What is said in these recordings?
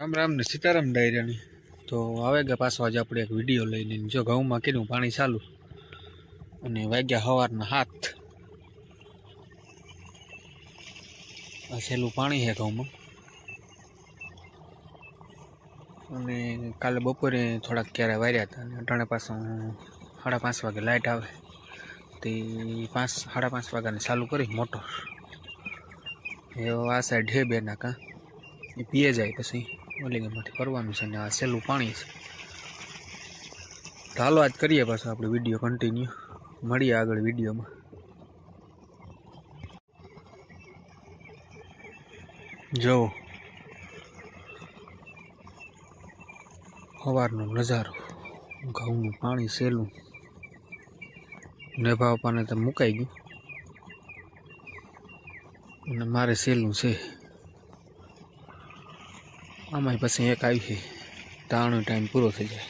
રામ રામ ને સીતારામ ડાયરાની. તો આવે ગયા પાછો આજે આપણે એક વીડિયો લઈને. જો ઘઉંમાં કીધું પાણી ચાલુ. અને વાગ્યા સવારના હાથ. આ છેલ્લું પાણી છે ઘઉંમાં. અને કાલે બપોરે થોડાક ક્યારે વાર્યા હતા અને અટાણે પાછું સાડા પાંચ વાગે લાઇટ આવે. તે પાંચ, સાડા પાંચ વાગ્યાને ચાલુ કરી મોટર. એવો આ સાઈડ છે બે નાકા એ પીએ જાય પછી. ઓલી ગેમમાંથી કરવાનું છે ને આ સહેલું પાણી છે. તો હાલો આજ કરીએ પાછો આપણે વીડિયો કન્ટિન્યુ મળીએ આગળ વિડીયોમાં. જો. સવારનો નજારો. ઘઉંનું પાણી સહેલું નેભાવ પાને તો મુકાઈ ગયું. અને મારે સહેલું છે. આમાંય પછી એક આવી છે. તાણો ટાઈમ પૂરો થઈ જાય.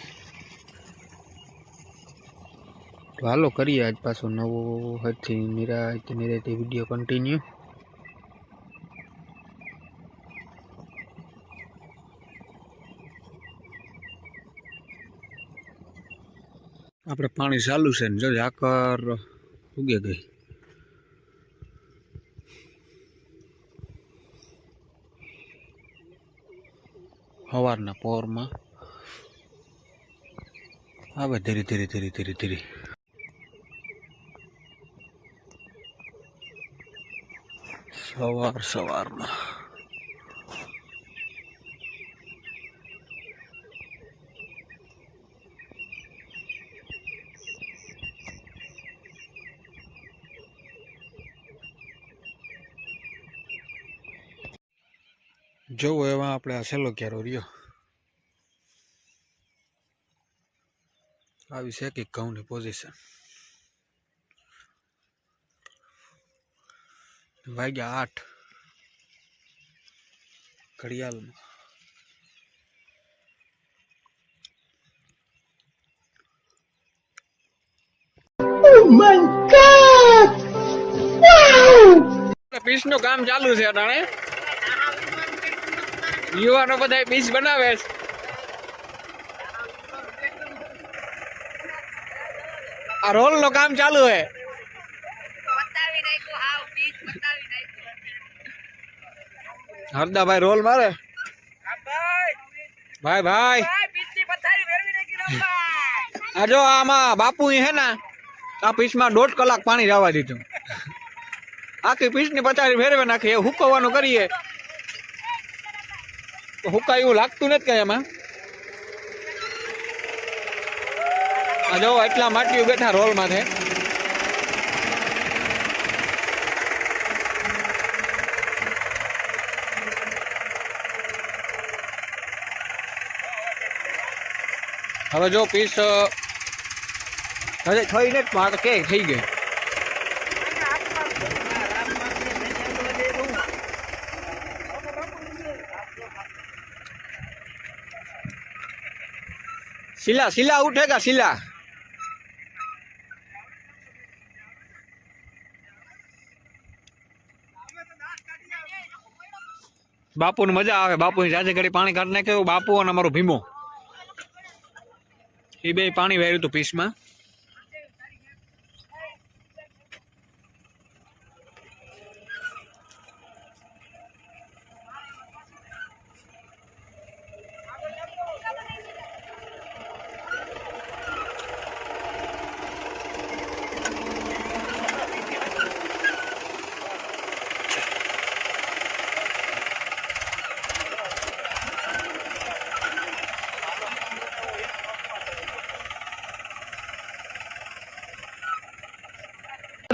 તો હાલો કરીએ આજ પાછો નવો હદથી નિરાત નિરાતે વીડિયો કન્ટિન્યુ આપણે પાણી ચાલુ છે ને જો ઝાકર ઉગે ગઈ. સવારના પોરમાં આવે ધીરે ધીરે ધીરે ધીરે ધીરે. સવાર સવારમાં. જોવો એવા આપણે આ છેલ્લો ક્યારો રહ્યો. આવી છે કે ઘઉંની પોઝિશન વાગ્યા આઠ ઘડિયાળમાં. પીસનું કામ ચાલુ છે અટાણે. યુવાનો બધા બીજ બનાવે છે. આ રોલનું કામ ચાલુ હે. હરદાભાઈ રોલ મારે? ભાઈ. ભાઈ ભાઈ. બીજની પથારી ફેરવી નાખી રમભાઈ આ જો આમાં બાપુ હે ને આ પીસમાં દોઢ કલાક પાણી જવા દીધું. આખી પીસની પથારી ફેરવે નાખી એ હુકવવાનું કરીએ. તો હુકાય એવું લાગતું નથી કઈ એમાં જો એટલા માટીઓ બેઠા રોલ છે. હવે જો પીસ હજે થઈ ને તો કે થઈ ગઈ. શિલા શિલા ઉઠેગા શિલા. બાપુને મજા આવે, બાપુની જાજે ઘડી પાણી કાઢ નાખ્યું, બાપુ અને અમારો ભીમો. એ બે પાણી વહેર્યું હતું પીસમાં.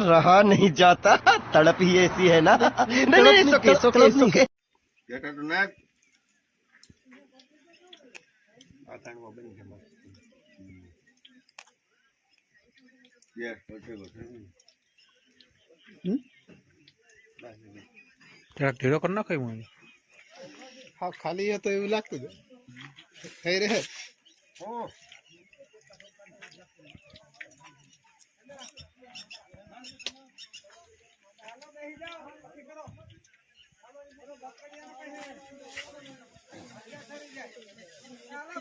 रहा नहीं जाता। तड़प ही ऐसी है ना। नहीं नहीं सुके सुके सुके क्या तेरा करना कहीं मुझे। हाँ खाली है तो ये तुझे तो ओ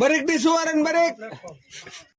બરેક બી સુવારન બરેક.